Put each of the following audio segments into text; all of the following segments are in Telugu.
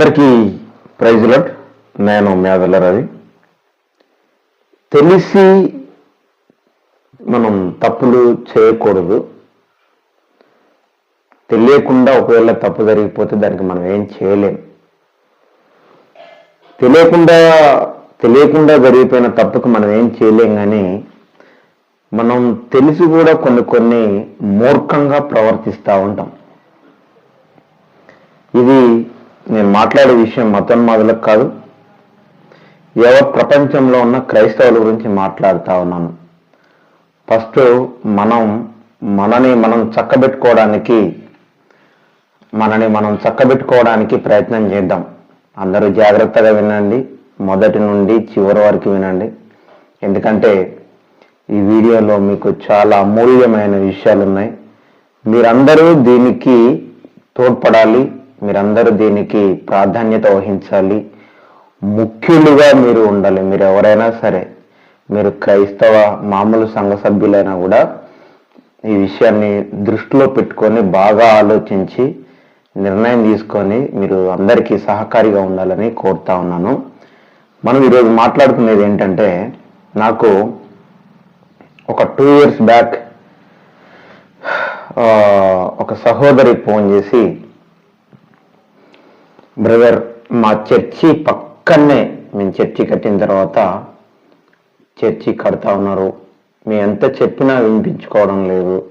అందరికీ ప్రైజ్లట్ నేను మేదల రవి తెలిసి మనం తప్పులు చేయకూడదు. తెలియకుండా ఒకవేళ తప్పు జరిగిపోతే దానికి మనం ఏం చేయలేం. తెలియకుండా తెలియకుండా జరిగిపోయిన తప్పుకు మనం ఏం చేయలేం కానీ మనం తెలిసి కూడా కొన్ని కొన్ని మూర్ఖంగా ప్రవర్తిస్తూ ఉంటాం. ఇది నేను మాట్లాడే విషయం మతోన్మాదులకు కాదు ఎవరు ప్రపంచంలో ఉన్న క్రైస్తవుల గురించి మాట్లాడుతూ ఉన్నాను. ఫస్ట్ మనం మనని మనం చక్కబెట్టుకోవడానికి మనని మనం చక్కబెట్టుకోవడానికి ప్రయత్నం చేద్దాం. అందరూ జాగ్రత్తగా వినండి. మొదటి నుండి చివరి వరకు వినండి. ఎందుకంటే ఈ వీడియోలో మీకు చాలా అమూల్యమైన విషయాలు ఉన్నాయి మీరందరూ దీనికి తోడ్పడాలి. మీరందరూ దీనికి ప్రాధాన్యత వహించాలి. ముఖ్యులుగా మీరు ఉండాలి. మీరు ఎవరైనా సరే మీరు క్రైస్తవ మామూలు సంఘ సభ్యులైనా కూడా ఈ విషయాన్ని దృష్టిలో పెట్టుకొని బాగా ఆలోచించి నిర్ణయం తీసుకొని మీరు అందరికీ సహకారిగా ఉండాలని కోరుతా ఉన్నాను. మనం ఈరోజు మాట్లాడుకునేది ఏంటంటే నాకు ఒక టూ ఇయర్స్ బ్యాక్ ఒక సహోదరి ఫోన్ చేసి బ్రదర్ మా చర్చి పక్కనే మేము చర్చి కట్టిన తర్వాత చర్చి కడతా ఉన్నారు. మేము ఎంత చెప్పినా వినిపించుకోవడం లేదు.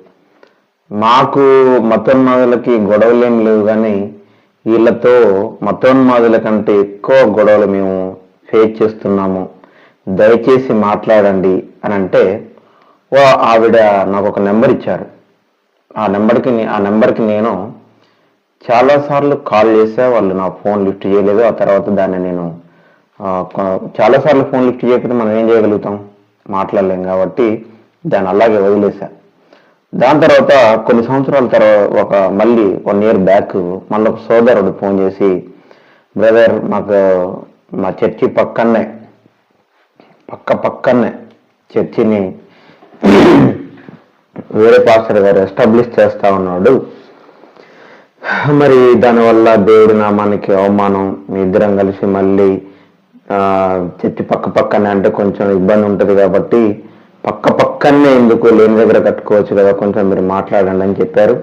మాకు మతోన్మాదులకి గొడవలు లేవు కానీ వీళ్ళతో మతోన్మాదుల కంటే ఎక్కువ గొడవలు మేము ఫేస్ చేస్తున్నాము. దయచేసి మాట్లాడండి అని అంటే ఓ ఆవిడ నాకు ఒక నెంబర్ ఇచ్చారు. ఆ నెంబర్కి ఆ నెంబర్కి నేను చాలాసార్లు కాల్ చేసా వాళ్ళు నా ఫోన్ లిఫ్ట్ చేయలేదు. ఆ తర్వాత దాన్ని నేను చాలాసార్లు ఫోన్ లిఫ్ట్ చేయకపోతే మనం ఏం చేయగలుగుతాం? మాట్లాడలేం కాబట్టి దాన్ని అలాగే వదిలేసా. దాని తర్వాత కొన్ని సంవత్సరాల తర్వాత ఒక మళ్ళీ వన్ ఇయర్ బ్యాక్ మళ్ళీ ఒక సోదరుడు ఫోన్ చేసి బ్రదర్ మాకు మా చర్చి పక్కనే పక్క పక్కనే చర్చిని వేరే పాస్టర్ గారు ఎస్టాబ్లిష్ చేస్తా ఉన్నాడు. మరి దానివల్ల దేవుడి నామానికి అవమానం మీ ఇద్దరం కలిసి మళ్ళీ ఆ, చెట్టు పక్క పక్కనే అంటే కొంచెం ఇబ్బంది ఉంటుంది కాబట్టి పక్క పక్కనే ఎందుకు లేని దగ్గర కట్టుకోవచ్చు కదా కొంచెం మీరు మాట్లాడండి అని చెప్పారు.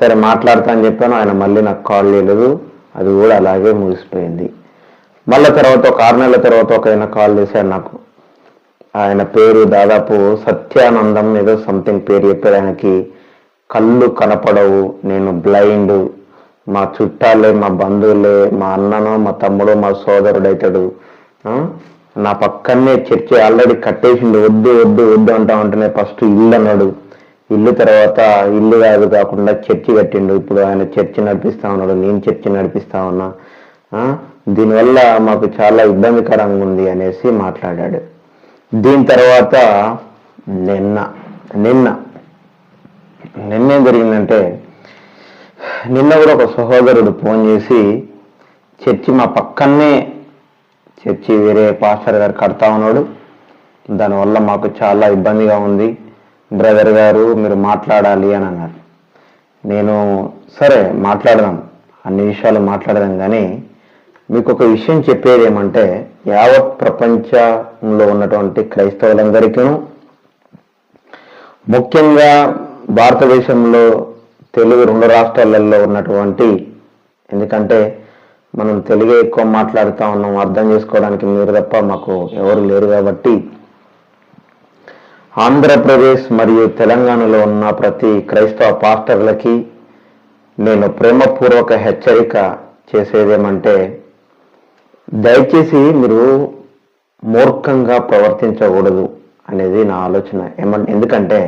సరే మాట్లాడతా అని చెప్పాను ఆయన మళ్ళీ నాకు కాల్ చేయలేదు. అది కూడా అలాగే ముగిసిపోయింది. మళ్ళీ తర్వాత ఒక ఆరు నెలల తర్వాత ఒక ఆయన కాల్ చేశారు నాకు. ఆయన పేరు దాదాపు సత్యానందం ఏదో సంథింగ్ పేరు చెప్పారు ఆయనకి. కళ్ళు కనపడవు నేను బ్లైండ్ మా చుట్టాలే మా బంధువులే మా అన్ననో మా తమ్ముడు మా సోదరుడు అవుతాడు నా పక్కనే చర్చి ఆల్రెడీ కట్టేసిండు. వద్దు వద్దు వద్దు అంటా ఉంటేనే ఫస్ట్ ఇల్లు అన్నాడు. ఇల్లు తర్వాత ఇల్లు కాదు కాకుండా చర్చి కట్టిండు. ఇప్పుడు ఆయన చర్చి నడిపిస్తా ఉన్నాడు. నేను చర్చి నడిపిస్తా ఉన్నా. దీనివల్ల మాకు చాలా ఇబ్బందికరంగా ఉంది అనేసి మాట్లాడాడు. దీని తర్వాత నిన్న నిన్న నిన్నేం జరిగిందంటే నిన్న కూడా ఒక సహోదరుడు ఫోన్ చేసి చర్చి మా పక్కనే చర్చి వేరే పాస్టర్ గారు కడతా ఉన్నాడు. దానివల్ల మాకు చాలా ఇబ్బందిగా ఉంది. బ్రదర్ గారు మీరు మాట్లాడాలి అని అన్నారు. నేను సరే మాట్లాడదాం. అన్ని విషయాలు మాట్లాడదాం కానీ మీకు ఒక విషయం చెప్పేది ఏమంటే యావత్ ప్రపంచంలో ఉన్నటువంటి క్రైస్తవులందరికీ ముఖ్యంగా భారతదేశంలో తెలుగు రెండు రాష్ట్రాలలో ఉన్నటువంటి ఎందుకంటే మనం తెలుగే ఎక్కువ మాట్లాడుతూ ఉన్నాం అర్థం చేసుకోవడానికి మీరు తప్ప మాకు ఎవరు లేరు కాబట్టి. ఆంధ్రప్రదేశ్ మరియు తెలంగాణలో ఉన్న ప్రతి క్రైస్తవ పాస్టర్లకి నేను ప్రేమపూర్వక హెచ్చరిక చేసేదేమంటే దయచేసి మీరు మూర్ఖంగా ప్రవర్తించకూడదు అనేది నా ఆలోచన. ఏమంటే ఎందుకంటే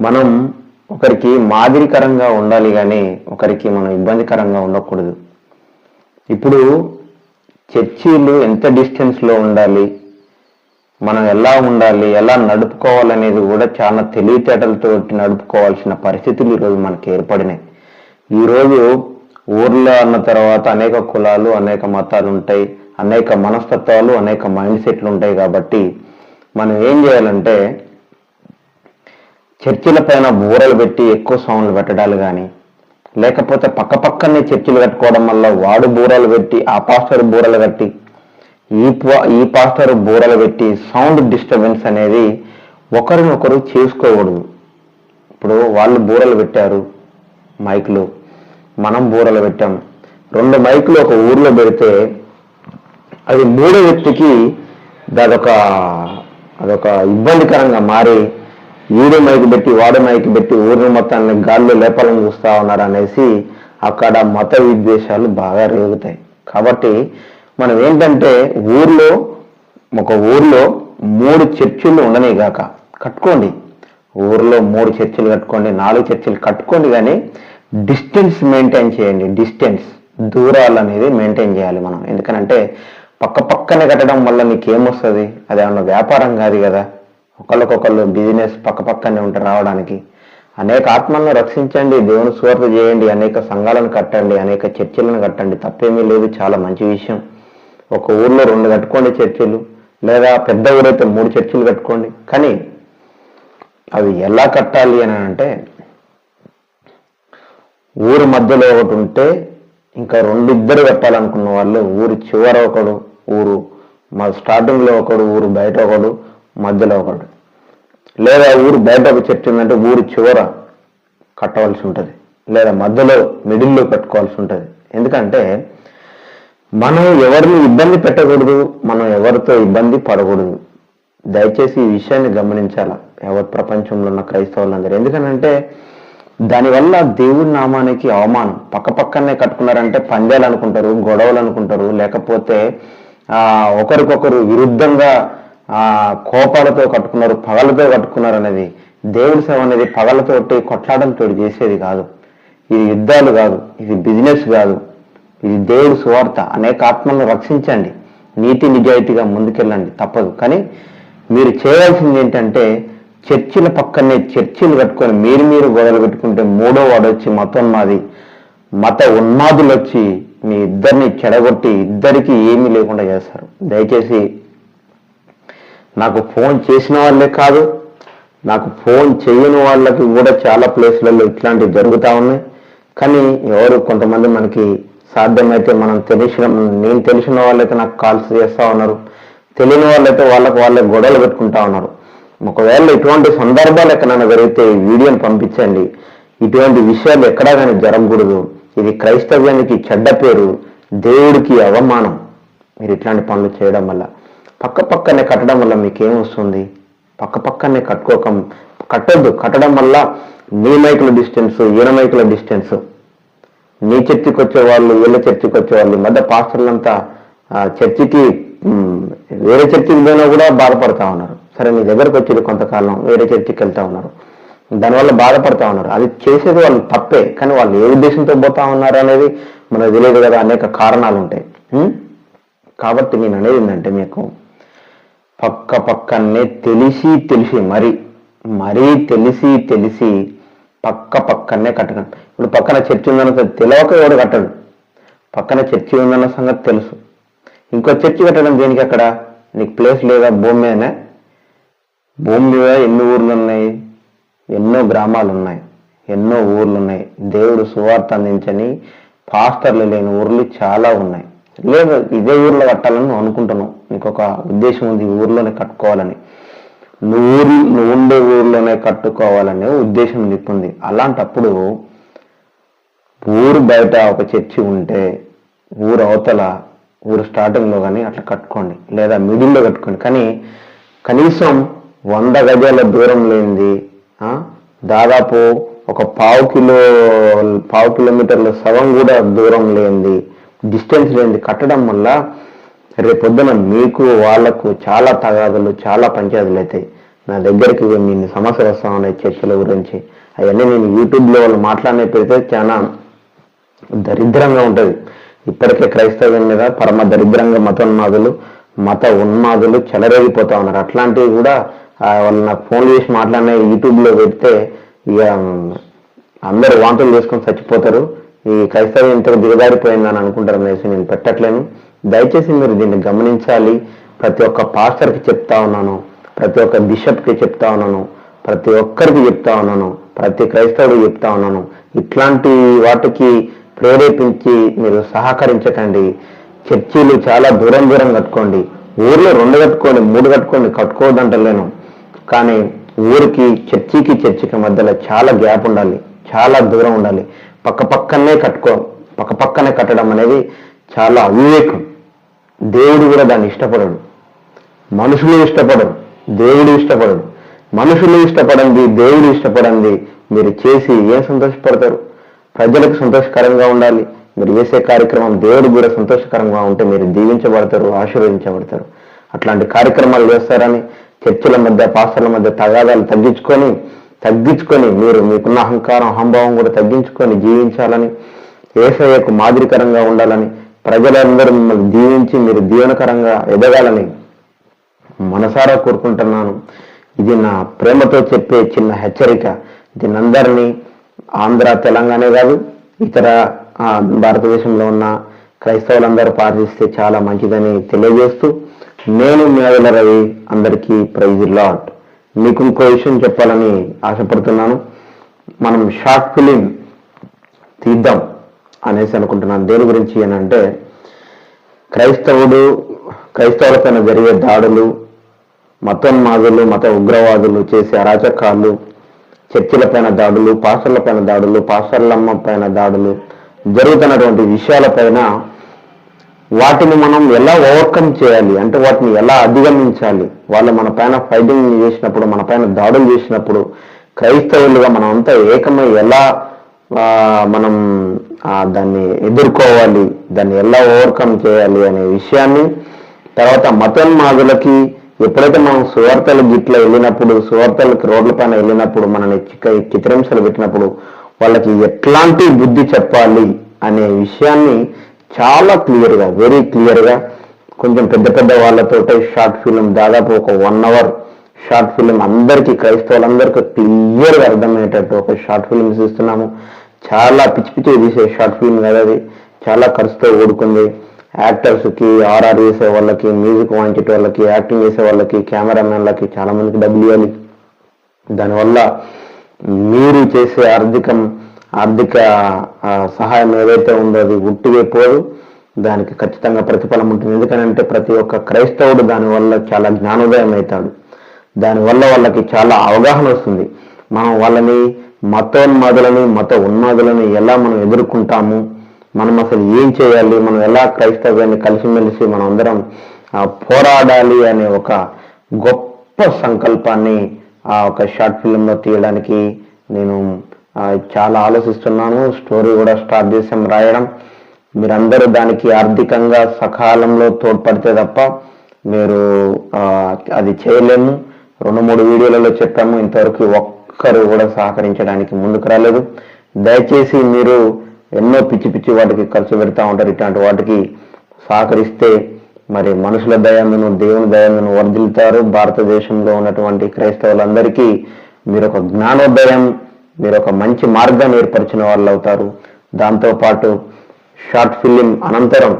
మనం ఒకరికి మాదిరికరంగా ఉండాలి కానీ ఒకరికి మనం ఇబ్బందికరంగా ఉండకూడదు. ఇప్పుడు చర్చీలు ఎంత డిస్టెన్స్లో ఉండాలి మనం ఎలా ఉండాలి ఎలా నడుపుకోవాలనేది కూడా చాలా తెలివితేటలతో నడుపుకోవాల్సిన పరిస్థితులు ఈరోజు మనకి ఏర్పడినాయి. ఈరోజు ఊర్లో అన్న తర్వాత అనేక కులాలు అనేక మతాలు ఉంటాయి అనేక మనస్తత్వాలు అనేక మైండ్ సెట్లు ఉంటాయి కాబట్టి మనం ఏం చేయాలంటే చర్చిల పైన ఊరలు పెట్టి ఎక్కువ సౌండ్లు పెట్టడాలు కానీ లేకపోతే పక్క పక్కనే చర్చిలు కట్టుకోవడం వల్ల వాడు బూరలు పెట్టి ఆ పాస్టర్ బూరలు కట్టి ఈ ఈ పాస్టర్ బూరలు పెట్టి సౌండ్ డిస్టర్బెన్స్ అనేది ఒకరినొకరు చేసుకోకూడదు. ఇప్పుడు వాళ్ళు బూరలు పెట్టారు మైకులు మనం బూరలు పెట్టాం. రెండు మైకులు ఒక ఊర్లో పెడితే అది మూడో వ్యక్తికి అదొక అదొక ఇబ్బందికరంగా మారి వీడే మైకి పెట్టి వాడే మైకి పెట్టి ఊరిని మొత్తాన్ని గాల్లో లేపాలని చూస్తా ఉన్నారు అనేసి అక్కడ మత విద్వేషాలు బాగా రేగుతాయి. కాబట్టి మనం ఏంటంటే ఊర్లో ఒక ఊర్లో మూడు చర్చిలు ఉండనే గాక కట్టుకోండి. ఊర్లో మూడు చర్చిలు కట్టుకోండి నాలుగు చర్చిలు కట్టుకోండి కానీ డిస్టెన్స్ మెయింటైన్ చేయండి. డిస్టెన్స్ దూరాలు అనేది మెయింటైన్ చేయాలి మనం. ఎందుకనంటే పక్క పక్కనే కట్టడం వల్ల నీకు ఏమొస్తుంది అదేమన్నా వ్యాపారం కాదు కదా. ఒకళ్ళకొకళ్ళు బిజినెస్ పక్క పక్కనే ఉంటే రావడానికి. అనేక ఆత్మలను రక్షించండి దేవుని స్వార్థ చేయండి అనేక సంఘాలను కట్టండి అనేక చర్చిలను కట్టండి తప్పేమీ లేదు చాలా మంచి విషయం. ఒక ఊర్లో రెండు కట్టుకోండి చర్చిలు లేదా పెద్ద ఊరైతే మూడు చర్చిలు కట్టుకోండి. కానీ అవి ఎలా కట్టాలి అని అంటే ఊరి మధ్యలో ఒకటి ఉంటే ఇంకా రెండు ఇద్దరు కట్టాలనుకున్న వాళ్ళు ఊరి చివర ఒకడు ఊరు మా స్టార్టింగ్లో ఒకడు ఊరు బయట ఒకడు మధ్యలో ఒకడు లేదా ఊరు బయట ఒక చర్చ్ ఉందంటే ఊరి చివర కట్టవలసి ఉంటుంది. లేదా మధ్యలో మిడిల్లో పెట్టుకోవాల్సి ఉంటుంది. ఎందుకంటే మనం ఎవరిని ఇబ్బంది పెట్టకూడదు మనం ఎవరితో ఇబ్బంది పడకూడదు. దయచేసి ఈ విషయాన్ని గమనించాల? ఎవరి ప్రపంచంలో ఉన్న క్రైస్తవులందరూ. ఎందుకనంటే దానివల్ల దేవుడి నామానికి అవమానం. పక్క పక్కనే కట్టుకున్నారంటే పందాలు అనుకుంటారు గొడవలు అనుకుంటారు లేకపోతే ఒకరికొకరు విరుద్ధంగా ఆ కోపాలతో కట్టుకున్నారు పగలతో కట్టుకున్నారు అనేది దేవుడి సేవ అనేది పగలతోటి కొట్లాడంతో చేసేది కాదు. ఇది యుద్ధాలు కాదు ఇది బిజినెస్ కాదు. ఇది దేవుడి సువార్త. అనేక ఆత్మలను రక్షించండి. నీతి నిజాయితీగా ముందుకెళ్ళండి. తప్పదు. కానీ మీరు చేయవలసింది ఏంటంటే చర్చిల పక్కనే చర్చిలు కట్టుకొని మీరు మీరు గొడవలు పెట్టుకుంటే మూడో వాడు వచ్చి మతోన్మాది మత ఉన్మాదులు వచ్చి మీ ఇద్దరిని చెడగొట్టి ఇద్దరికి ఏమీ లేకుండా చేస్తారు. దయచేసి నాకు ఫోన్ చేసిన వాళ్ళే కాదు నాకు ఫోన్ చేయని వాళ్ళకి కూడా చాలా ప్లేస్లలో ఇట్లాంటివి జరుగుతూ ఉన్నాయి. కానీ ఎవరు కొంతమంది మనకి సాధ్యమైతే మనం తెలిసిన నేను తెలిసిన వాళ్ళైతే నాకు కాల్స్ చేస్తూ ఉన్నారు. తెలియని వాళ్ళైతే వాళ్ళకి వాళ్ళే గొడవలు పెట్టుకుంటా ఉన్నారు. ఒకవేళ ఇటువంటి సందర్భాలు ఎక్కడైనా జరిగితే ఈ వీడియోని పంపించండి. ఇటువంటి విషయాలు ఎక్కడా కానీ జరగకూడదు. ఇది క్రైస్తవ్యానికి చెడ్డ పేరు దేవుడికి అవమానం. మీరు ఇట్లాంటి పనులు చేయడం వల్ల. పక్క పక్కనే కట్టడం వల్ల మీకేం వస్తుంది? పక్క పక్కనే కట్టుకోక కట్టొద్దు. కట్టడం వల్ల నీ మైకుల డిస్టెన్స్ ఈయన మైకుల డిస్టెన్స్. నీ చర్చికి వచ్చే వాళ్ళు వీళ్ళ చర్చికి వచ్చే వాళ్ళు ఈ మధ్య పాస్టర్లంతా చర్చికి వేరే చర్చికి పోయినా కూడా బాధపడతా ఉన్నారు. సరే మీ దగ్గరకు వచ్చి కొంతకాలం వేరే చర్చికి వెళ్తా ఉన్నారు. దానివల్ల బాధపడతా ఉన్నారు. అది చేసేది వాళ్ళు తప్పే కానీ వాళ్ళు ఏ ఉద్దేశంతో పోతా ఉన్నారు అనేది మనకు తెలియదు కదా అనేక కారణాలు ఉంటాయి కాబట్టి నేను అనేది ఏంటంటే మీకు పక్క పక్కనే తెలిసి తెలిసి మరి మరీ తెలిసి తెలిసి పక్క పక్కనే కట్టడం. ఇప్పుడు పక్కన చర్చి ఉందన్న సంగతి తెలియక ఎవడు కట్టడు. పక్కన చర్చి ఉందన్న సంగతి తెలుసు. ఇంకో చర్చి కట్టడం దేనికి అక్కడ? నీకు ప్లేస్ లేదా? భూమి మీదనే? భూమి మీద ఎన్ని ఊర్లు ఉన్నాయి? ఎన్నో గ్రామాలు ఉన్నాయి. ఎన్నో ఊర్లు ఉన్నాయి. దేవుడు సువార్త అందించని పాస్టర్లు లేని ఊర్లు చాలా ఉన్నాయి. లేదు ఇదే ఊర్లో కట్టాలని నువ్వు అనుకుంటున్నావు. నీకు ఒక ఉద్దేశం ఉంది ఊర్లోనే కట్టుకోవాలని. నువ్వు ఊరి నువ్వు ఉండే ఊర్లోనే కట్టుకోవాలనే ఉద్దేశం నీకు ఉంది అలాంటప్పుడు ఊరు బయట ఒక చర్చి ఉంటే ఊరు అవతల ఊరు స్టార్టింగ్లో కానీ అట్లా కట్టుకోండి. లేదా మిడిల్లో కట్టుకోండి. కానీ కనీసం వంద గజాల దూరం లేనిది దాదాపు ఒక పావు కిలో పావు కిలోమీటర్ల సగం కూడా దూరం లేనిది డిస్టెన్స్ లేనిది కట్టడం వల్ల రేపొద్దున మీకు వాళ్ళకు చాలా తగాదులు చాలా పంచాయతీలు అవుతాయి. నా దగ్గరికి మీ సమస్యలు వస్తా ఉన్నాయి చర్చల గురించి. అవన్నీ నేను యూట్యూబ్లో వాళ్ళు మాట్లాడిన పెడితే చాలా దరిద్రంగా ఉంటుంది. ఇప్పటికే క్రైస్తవ్యం మీద పరమ దరిద్రంగా మతోన్మాదులు మత ఉన్మాదులు చెలరేగిపోతా ఉన్నారు. అట్లాంటివి కూడా వాళ్ళు నాకు ఫోన్ చేసి మాట్లాడిన యూట్యూబ్లో పెడితే ఇక అందరూ వాంతులు చేసుకొని చచ్చిపోతారు. ఈ క్రైస్తవం ఇంతకు దిగజారిపోయిందని అనుకుంటారు అనేసి నేను పెట్టట్లేను. దయచేసి మీరు దీన్ని గమనించాలి. ప్రతి ఒక్క పాస్టర్కి చెప్తా ఉన్నాను. ప్రతి ఒక్క బిషప్కి చెప్తా ఉన్నాను. ప్రతి ఒక్కరికి చెప్తా ఉన్నాను. ప్రతి క్రైస్తవుడు చెప్తా ఉన్నాను. ఇట్లాంటి వాటికి ప్రేరేపించి మీరు సహకరించకండి. చర్చీలు చాలా దూరం దూరం కట్టుకోండి. ఊర్లో రెండు కట్టుకోండి మూడు కట్టుకోండి కట్టుకోవద్దంటలేను. కానీ ఊరికి చర్చికి చర్చికి మధ్యలో చాలా గ్యాప్ ఉండాలి. చాలా దూరం ఉండాలి. పక్క పక్కనే కట్టుకో పక్క పక్కనే కట్టడం అనేది చాలా అవివేకం. దేవుడు కూడా దాన్ని ఇష్టపడడు. మనుషులు ఇష్టపడరు దేవుడు ఇష్టపడడు. మనుషులు ఇష్టపడండి దేవుడు ఇష్టపడండి. మీరు చేసి ఏం సంతోషపడతారు? ప్రజలకు సంతోషకరంగా ఉండాలి. మీరు చేసే కార్యక్రమం దేవుడు కూడా సంతోషకరంగా ఉంటే మీరు దీవించబడతారు ఆశీర్వదించబడతారు. అట్లాంటి కార్యక్రమాలు చేస్తారని చర్చల మధ్య పాస్టర్ల మధ్య తగాదాలు తగ్గించుకొని తగ్గించుకొని మీరు మీకున్న అహంకారం అహంభావం కూడా తగ్గించుకొని జీవించాలని ఏసయ్యకు మాదిరికరంగా ఉండాలని ప్రజలందరూ మిమ్మల్ని దీవించి మీరు దీవనకరంగా ఎదగాలని మనసారా కోరుకుంటున్నాను. ఇది నా ప్రేమతో చెప్పే చిన్న హెచ్చరిక. దీని అందరినీ ఆంధ్ర తెలంగాణ కాదు ఇతర భారతదేశంలో ఉన్న క్రైస్తవులందరూ పాటిస్తే చాలా మంచిదని తెలియజేస్తూ నేను మేదల రవి అందరికీ ప్రైజ్ లాట్ మీకు ఇంకో విషయం చెప్పాలని ఆశపడుతున్నాను. మనం షార్ట్ ఫిలిం తీద్దాం అనేసి అనుకుంటున్నాను. దేని గురించి అని అంటే క్రైస్తవుడు క్రైస్తవుల పైన జరిగే దాడులు మతోన్మాదులు మత ఉగ్రవాదులు చేసే అరాచకాలు చర్చిల పైన దాడులు పాస్టర్ల పైన దాడులు పాస్టర్లమ్మ పైన దాడులు జరుగుతున్నటువంటి విషయాలపైన వాటిని మనం ఎలా ఓవర్కమ్ చేయాలి? అంటే వాటిని ఎలా అధిగమించాలి? వాళ్ళు మన పైన ఫైటింగ్ చేసినప్పుడు మన పైన దాడులు చేసినప్పుడు క్రైస్తవులుగా మనం అంతా ఏకమై ఎలా మనం దాన్ని ఎదుర్కోవాలి? దాన్ని ఎలా ఓవర్కమ్ చేయాలి అనే విషయాన్ని తర్వాత మతోన్మాదులకి ఎప్పుడైతే మనం సువార్తలు గిట్ల వెళ్ళినప్పుడు సువార్తలకి రోడ్ల పైన వెళ్ళినప్పుడు మనని చిక్క చిత్రహింసలు పెట్టినప్పుడు వాళ్ళకి ఎట్లాంటి బుద్ధి చెప్పాలి అనే విషయాన్ని చాలా క్లియర్గా వెరీ క్లియర్గా కొంచెం పెద్ద పెద్ద వాళ్ళతో షార్ట్ ఫిలిం దాదాపు ఒక వన్ అవర్ షార్ట్ ఫిలిం అందరికీ క్రైస్తవులందరికీ క్లియర్గా అర్థమయ్యేటట్టు ఒక షార్ట్ ఫిలిమ్స్ ఇస్తున్నాము చాలా పిచ్చి పిచ్చి తీసే షార్ట్ ఫిలిం కదా అది. చాలా ఖర్చుతో ఓడుకుంది యాక్టర్స్కి ఆర్ఆర్ చేసే వాళ్ళకి మ్యూజిక్ వాయించే వాళ్ళకి యాక్టింగ్ చేసే వాళ్ళకి కెమెరామెన్లకి చాలా మందికి డబ్బులు ఇవ్వాలి. దానివల్ల మీరు చేసే ఆర్థికం ఆర్థిక సహాయం ఏదైతే ఉందో అది ఉట్టివే పోదు. దానికి ఖచ్చితంగా ప్రతిఫలం ఉంటుంది. ఎందుకనంటే ప్రతి ఒక్క క్రైస్తవుడు దానివల్ల చాలా జ్ఞానోదయం అవుతాడు. దానివల్ల వాళ్ళకి చాలా అవగాహన వస్తుంది. మనం వాళ్ళని మతోన్మాదులని మత ఉన్మాదులని ఎలా మనం ఎదుర్కొంటాము? మనం అసలు ఏం చేయాలి? మనం ఎలా క్రైస్తవ్యాన్ని కలిసిమెలిసి మనం అందరం పోరాడాలి అనే ఒక గొప్ప సంకల్పాన్ని ఆ ఒక షార్ట్ ఫిల్మ్లో తీయడానికి నేను చాలా ఆలోచిస్తున్నాను. స్టోరీ కూడా స్టార్ట్ చేసాం రాయడం. మీరందరూ దానికి ఆర్థికంగా సకాలంలో తోడ్పడితే తప్ప మీరు అది చేయలేము. రెండు మూడు వీడియోలలో చెప్పాము. ఇంతవరకు ఒక్కరు కూడా సహకరించడానికి ముందుకు రాలేదు. దయచేసి మీరు ఎన్నో పిచ్చి పిచ్చి వాటికి ఖర్చు పెడతా ఉంటారు. ఇట్లాంటి వాటికి సహకరిస్తే మరి మనుషుల దయందును దేవుని దయమును వర్ధిల్తారు భారతదేశంలో ఉన్నటువంటి క్రైస్తవులందరికీ మీరు ఒక జ్ఞానోదయం మీరు ఒక మంచి మార్గాన్ని ఏర్పరిచిన వాళ్ళు అవుతారు దాంతోపాటు షార్ట్ ఫిలిం అనంతరం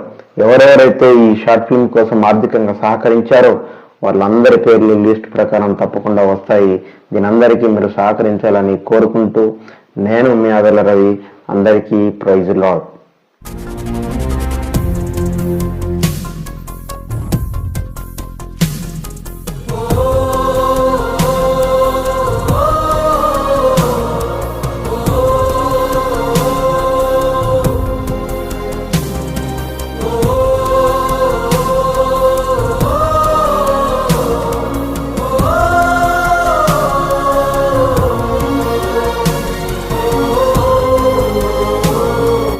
ఎవరెవరైతే ఈ షార్ట్ ఫిల్మ్ కోసం ఆర్థికంగా సహకరించారో వాళ్ళందరి పేర్లు లిస్ట్ ప్రకారం తప్పకుండా వస్తాయి. దీనందరికీ మీరు సహకరించాలని కోరుకుంటూ నేను మీ ఆదల రవి అందరికీ ప్రైజ్ లాడ్.